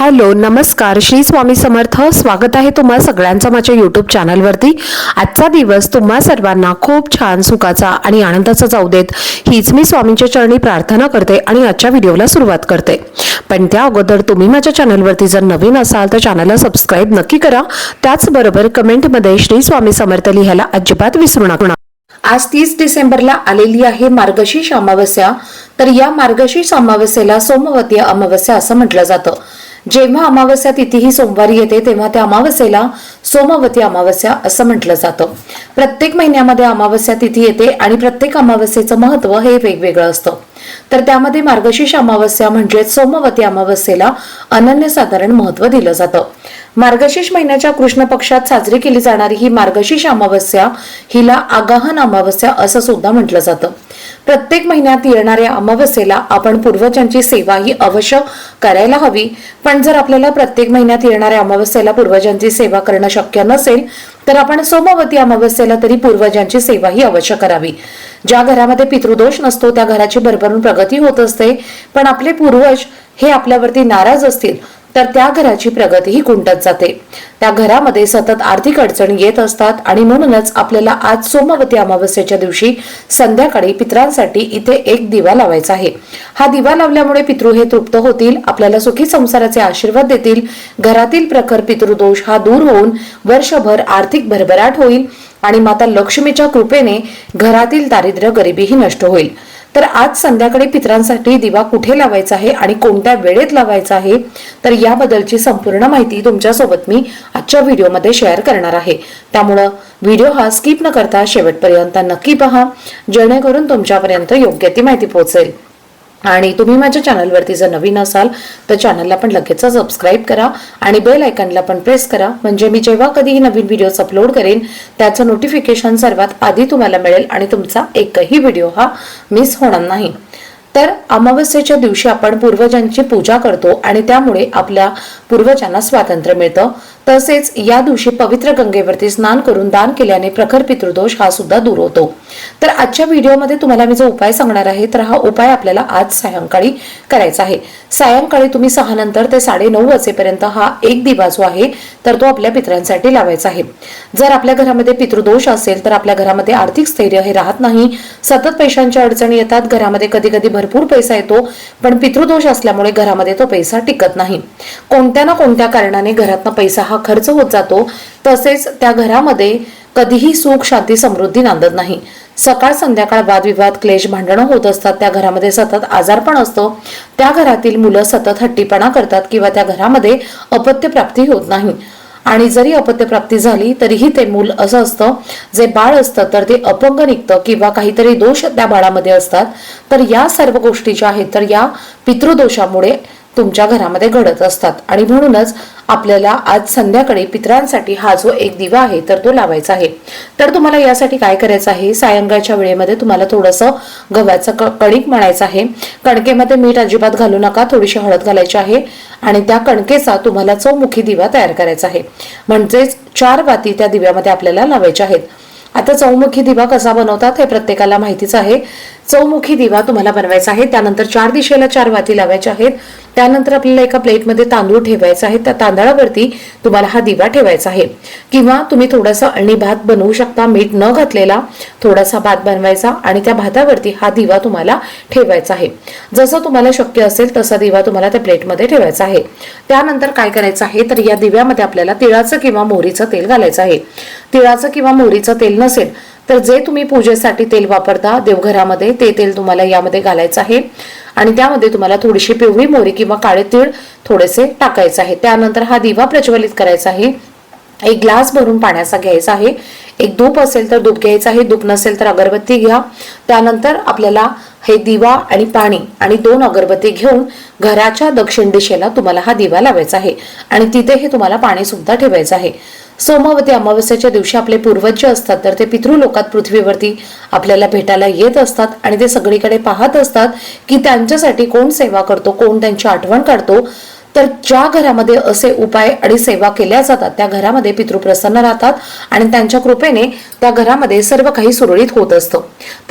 Hello नमस्कार. श्री स्वामी समर्थ. स्वागत आहे तुम्हा सगळ्यांचं माझ्या युट्यूब चॅनलवरती आजचा दिवस तुम्हा सर्वांना खूप छान सुखाचा आणि आनंदाचा जाऊ देत. हीच मी स्वामींच्या चरणी प्रार्थना करते आणि आजच्या व्हिडिओला सुरुवात करते. पण त्या अगोदर तुम्ही माझ्या चॅनलवरती जर नवीन असाल तर चॅनलला सबस्क्राईब नक्की करा. त्याचबरोबर कमेंटमध्ये श्री स्वामी समर्थ लिहायला अजिबात विसरू नका. आज तीस डिसेंबरला आलेली आहे मार्गशीर्ष अमावस्या. तर या मार्गशीर्ष अमावस्येला सोमवती अमावस्या असं म्हटलं जातं. जेव्हा अमावस्या तिथी ही सोमवारी येते तेव्हा त्या अमावस्येला सोमवती अमावस्या असं म्हटलं जातं. प्रत्येक महिन्यामध्ये अमावस्या तिथी येते आणि प्रत्येक अमावस्येचं महत्त्व हे वेगवेगळं असतं. तर त्यामध्ये मार्गशीर्ष अमावस्या म्हणजे सोमवती अमावस्येला अनन्यसाधारण महत्त्व दिलं जातं. मार्गशीर्ष महिन्याच्या कृष्ण पक्षात साजरी केली जाणारी ही मार्गशीर्ष अमावस्या हिला आगाहन अमावस्या असं सुद्धा म्हटलं जातं. प्रत्येक महिन्यात येणाऱ्या अमावस्येला आपण पूर्वजांची सेवा ही अवश्य करायला हवी. पण जर आपल्याला प्रत्येक महिन्यात येणाऱ्या अमावस्येला पूर्वजांची सेवा करणं शक्य नसेल तर आपण सोमवती अमावस्येला तरी पूर्वजांची सेवा ही अवश्य करावी. ज्या घरामध्ये पितृदोष नसतो त्या घराची भरभरून प्रगती होत असते. पण आपले पूर्वज हे आपल्यावरती नाराज असतील तर त्या घराची प्रगतीही कुंटत खुंटत जाते. त्या घरामध्ये सतत आर्थिक अडचणी येत असतात आणि म्हणूनच आपल्याला आज सोमवती अमावस्येच्या दिवशी संध्याकाळी पित्रांसाठी इथे एक दिवा लावायचा आहे. हा दिवा लावल्यामुळे पितृ हे तृप्त होतील आपल्याला सुखी संसाराचे आशीर्वाद देतील. घरातील प्रखर पितृदोष हा दूर होऊन वर्षभर आर्थिक भरभराट होईल आणि माता लक्ष्मीच्या कृपेने घरातील दारिद्र्य गरिबीही नष्ट होईल. तर आज संध्याकाळी पितरांसाठी दिवा कुठे लावायचा आहे आणि कोणत्या वेळेत लावायचा आहे तर याबद्दलची संपूर्ण माहिती तुमच्यासोबत मी आजच्या व्हिडिओमध्ये शेअर करणार आहे. त्यामुळं व्हिडिओ हा स्किप न करता शेवटपर्यंत नक्की पहा जेणेकरून तुमच्यापर्यंत योग्य ती माहिती पोहोचेल. आणि तुम्ही माझ्या चॅनलवरती जर नवीन असाल तर चॅनलला पण लगेच सबस्क्राईब करा आणि बेल आयकनला पण प्रेस करा. म्हणजे मी जेव्हा कधीही नवीन व्हिडिओज अपलोड करेन त्याचं नोटिफिकेशन सर्वात आधी तुम्हाला मिळेल आणि तुमचा एकही व्हिडिओ हा मिस होणार नाही. तर अमावस्येच्या दिवशी आपण पूर्वजांची पूजा करतो आणि त्यामुळे आपल्या पूर्वजांना स्वातंत्र्य मिळतं. तसेच या दिवशी पवित्र गंगेवरती स्नान करून दान केल्याने प्रखर पितृदोष हा सुद्धा दूर होतो. तर आजच्या व्हिडिओमध्ये तुम्हाला मी जो उपाय सांगणार आहे तर हा उपाय आपल्याला आज सायंकाळी करायचा आहे. सायंकाळी तुम्ही सहा नंतर ते साडे नऊ वाजेपर्यंत हा एक दिवा जो आहे तर तो आपल्या पितरांसाठी लावायचा आहे. जर आपल्या घरामध्ये पितृदोष असेल तर आपल्या घरामध्ये आर्थिक स्थैर्य हे राहत नाही. सतत पैशांच्या अडचणी येतात घरामध्ये कधी कधी भरपूर पैसा येतो पण पितृदोष असल्यामुळे घरामध्ये तो पैसा टिकत नाही. कोणत्या ना कोणत्या कारणाने घरातनं पैसा हा खर्च होत जातो तसेच त्या घरामध्ये कधीही सुख शांती समृद्धी नांदत नाही. सकाळ संध्याकाळ वादविवाद क्लेश भांडणं होत असतात. त्या घरामध्ये सतत आजारपण असतो. त्या घरातील मुलं सतत हट्टीपणा करतात किंवा त्या घरामध्ये अपत्यप्राप्ती होत नाही. आणि जरी अपत्यप्राप्ती झाली तरीही ते मूल असं असतं जे बाळ असतं तर ते अपंग निघतं किंवा काहीतरी दोष त्या बाळामध्ये असतात. तर या सर्व गोष्टी ज्या आहेत तर या पितृदोषामुळे तुमच्या घरामध्ये घडत असतात. आणि म्हणूनच आपल्याला आज संध्याकाळी पितरांसाठी हा जो एक दिवा आहे तर तो लावायचा आहे. तर तुम्हाला यासाठी काय करायचं आहे? सायंकाळच्या वेळेमध्ये तुम्हाला थोडंसं गव्हाचं क कणिक म्हणायचं आहे. कणकेमध्ये मीठ अजिबात घालू नका थोडीशी हळद घालायची आहे. आणि त्या कणकेचा तुम्हाला चौमुखी दिवा तयार करायचा आहे. म्हणजेच चार वाती त्या दिव्यामध्ये आपल्याला लावायच्या आहेत. आता चौमुखी दिवा कसा बनवतात हे प्रत्येकाला माहितीच आहे. चौमुखी दिवा तुम्हाला बनवायचा आहे. त्यानंतर चार दिशेला चार वाती लावायच्या आहेत. त्यानंतर आपल्याला एका प्लेटमध्ये तांदूळ ठेवायचा आहे. त्या तांदळावरती तुम्हाला हा दिवा ठेवायचा आहे. किंवा तुम्ही थोडासा अळणी भात बनवू शकता. मीठ न घातलेला थोडासा भात बनवायचा आणि त्या भातावरती हा दिवा तुम्हाला ठेवायचा आहे. जसं तुम्हाला शक्य असेल तसा दिवा तुम्हाला त्या प्लेटमध्ये ठेवायचा आहे. त्यानंतर काय करायचं आहे? तर या दिव्यामध्ये आपल्याला तिळाचं किंवा मोहरीचं तेल घालायचं आहे. तिळाचं किंवा मोहरीचं तेल नसेल तर जे तुम्ही पूजेसाठी तेल वापरता देवघरामध्ये ते तेल तुम्हाला यामध्ये घालायचं आहे. आणि त्यामध्ये तुम्हाला थोडीशी पिवळी मोरी किंवा काळे तीळ थोडेसे टाकायचे आहे. त्यानंतर हा दिवा प्रज्वलित करायचा आहे. एक ग्लास भरून पाण्याचा घ्यायचा आहे. एक धूप असेल तर धूप घ्यायचा आहे. धूप नसेल तर अगरबत्ती घ्या. त्यानंतर आपल्याला हे दिवा आणि पाणी आणि दोन अगरबत्ती घेऊन घराच्या दक्षिण दिशेला तुम्हाला हा दिवा लावायचा आहे. आणि तिथे हे तुम्हाला पाणी सुद्धा ठेवायचं आहे. सोमावती अमावस्याच्या दिवशी आपले पूर्वज जे असतात तर ते पितृलोकात पृथ्वीवरती आपल्याला भेटायला येत असतात आणि ते सगळीकडे पाहत असतात की त्यांच्यासाठी कोण सेवा करतो कोण त्यांची आठवण काढतो. तर ज्या घरामध्ये असे उपाय आणि सेवा केल्या जातात त्या घरामध्ये पितृ प्रसन्न राहतात आणि त्यांच्या कृपेने त्या घरामध्ये सर्व काही सुरळीत होत असतं.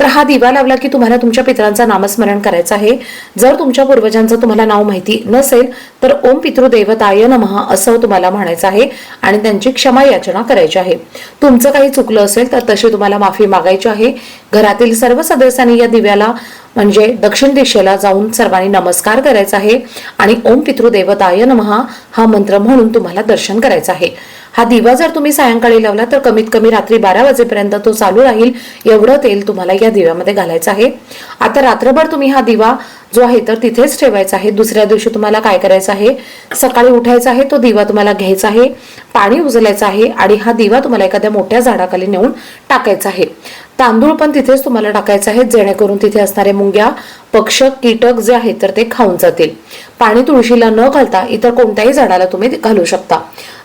तर हा दिवा लावला की तुम्हाला तुमच्या पित्रांचं नामस्मरण करायचं आहे. जर तुमच्या पूर्वजांचं तुम्हाला नाव माहिती नसेल तर ओम पितृदेवताय नमः असं तुम्हाला म्हणायचं आहे आणि त्यांची क्षमा याचना करायची आहे. तुमचं काही चुकलं असेल तर तशी तुम्हाला माफी मागायची आहे. घरातील सर्व सदस्यांनी या दिव्याला म्हणजे दक्षिण दिशेला जाऊन सर्वांनी नमस्कार करायचा आहे. आणि ओम पितृदेवताय नमहा हा मंत्र म्हणून तुम्हाला दर्शन करायचं आहे. हा दिवा जर तुम्ही सायंकाळी लावला तर कमीत कमी रात्री बारा वाजेपर्यंत तो चालू राहील. एवढं तेल तुम्हाला या दिव्यामध्ये घालायचं आहे. आता रात्रभर तुम्ही हा दिवा जो आहे तर तिथेच ठेवायचा आहे. दुसऱ्या दिवशी तुम्हाला काय करायचं आहे? सकाळी उठायचा आहे. तो दिवा तुम्हाला घ्यायचा आहे. पाणी उजलायचं आहे. आणि हा दिवा तुम्हाला एखाद्या मोठ्या झाडाखाली नेऊन टाकायचा आहे. तांदूळ पण तिथेच तुम्हाला टाकायचं आहे जेणेकरून तिथे असणारे मुंग्या पक्ष कीटक जे आहेत तर ते खाऊन जातील. पाणी तुळशीला न घालता इतर कोणत्याही झाडाला तुम्ही घालू शकता.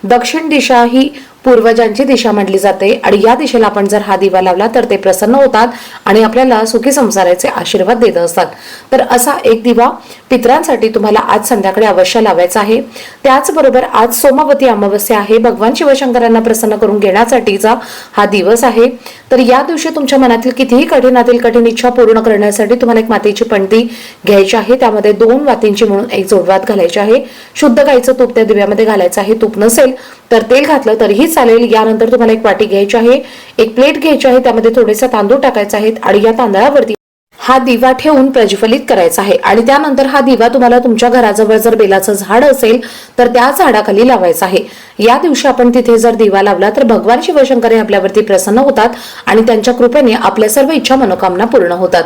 दक्षिण दिशा ही पूर्वजांची दिशा म्हटली जाते. आणि या दिशेला आपण जर हा दिवा लावला तर ते प्रसन्न होतात आणि आपल्याला सुखी संसाराचे आशीर्वाद देत असतात. तर असा एक दिवा पितरांसाठी तुम्हाला आज संध्याकाळी अवश्य लावायचा आहे. त्याचबरोबर आज सोमावती अमावस्या आहे. भगवान शिवशंकरांना प्रसन्न करून घेण्यासाठीचा हा दिवस आहे. तर या दिवशी तुमच्या मनातील कितीही कठीणातील कठीण इच्छा पूर्ण करण्यासाठी तुम्हाला एक मातीची पणती घ्यायची आहे. त्यामध्ये दोन वातींची म्हणून एक जोडवात घालायची आहे. शुद्ध गाईचं तूप त्या दिव्यामध्ये घालायचं आहे. तूप नसेल तर तेल घातलं तरीही चालेल यानंतर तुम्हाला एक वाटी घ्यायची आहे एक प्लेट घ्यायची आहे त्यामध्ये थोडेसा तांदूळ टाकायचे आहेत आणि या तांदळावरती हा दिवा ठेवून प्रज्वलित करायचा आहे. आणि त्यानंतर हा दिवा तुम्हाला तुमच्या घराजवळ जर बेलाचं झाड असेल तर त्या झाडाखाली लावायचा आहे. या दिवशी आपण तिथे जर दिवा लावला तर भगवान शिवशंकर हे आपल्यावरती प्रसन्न होतात आणि त्यांच्या कृपेने आपल्या सर्व इच्छा मनोकामना पूर्ण होतात.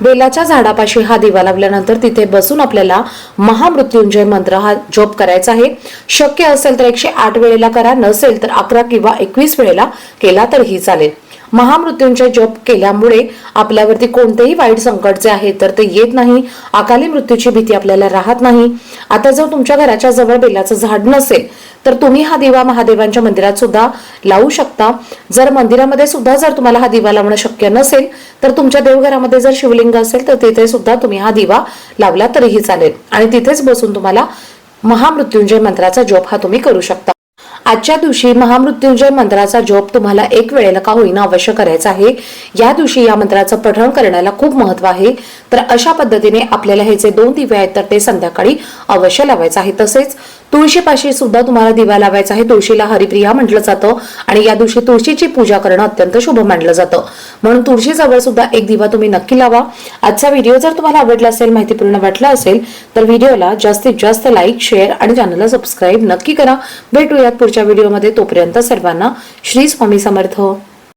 बेलाच्या झाडापाशी हा दिवा लावल्यानंतर तिथे बसून आपल्याला महामृत्युंजय मंत्र हा जप करायचा आहे. शक्य असेल तर एकशे आठ वेळेला करा नसेल तर अकरा किंवा एकवीस वेळेला केला तरीही चालेल. महामृत्यूंचे जप केल्यामुळे आपल्यावरती कोणतेही वाईट संकट जे आहे तर ते येत नाही. अकाली मृत्यूची भीती आपल्याला राहत नाही. आता जर तुमच्या घराच्या जवळ बेलाचं झाड नसेल तर तुम्ही हा दिवा महादेवांच्या मंदिरात सुद्धा लावू शकता. जर मंदिरामध्ये सुद्धा जर तुम्हाला हा दिवा लावणं शक्य नसेल तर तुमच्या देवघरामध्ये जर शिवलिंग असेल तर तिथे सुद्धा तुम्ही हा दिवा लावला तरीही चालेल. आणि तिथेच बसून तुम्हाला महामृत्युंजय मंत्राचा जप हा तुम्ही करू शकता. आजच्या दिवशी महामृत्युंजय मंत्राचा जप तुम्हाला एक वेळेला का होईना अवश्य करायचा आहे. या दिवशी या मंत्राचं पठण करण्याला खूप महत्त्व आहे. तर अशा पद्धतीने आपल्याला हे जे दोन दिवे आहेत तर ते संध्याकाळी अवश्य लावायचं आहे. तसेच तुळशीपाशी सुद्धा तुम्हाला दिवा लावायचा आहे. तुळशीला हरिप्रिया म्हटलं जातं आणि या दिवशी तुळशीची पूजा करणं अत्यंत शुभ मानलं जातं. म्हणून तुळशीजवळ सुद्धा एक दिवा तुम्ही नक्की लावा. आजचा व्हिडिओ जर तुम्हाला आवडला असेल माहितीपूर्ण वाटला असेल तर व्हिडिओला जास्तीत जास्त लाईक शेअर आणि चॅनलला सबस्क्राईब नक्की करा. भेटूयात पुढच्या व्हिडिओमध्ये. तोपर्यंत सर्वांना श्री स्वामी समर्थ.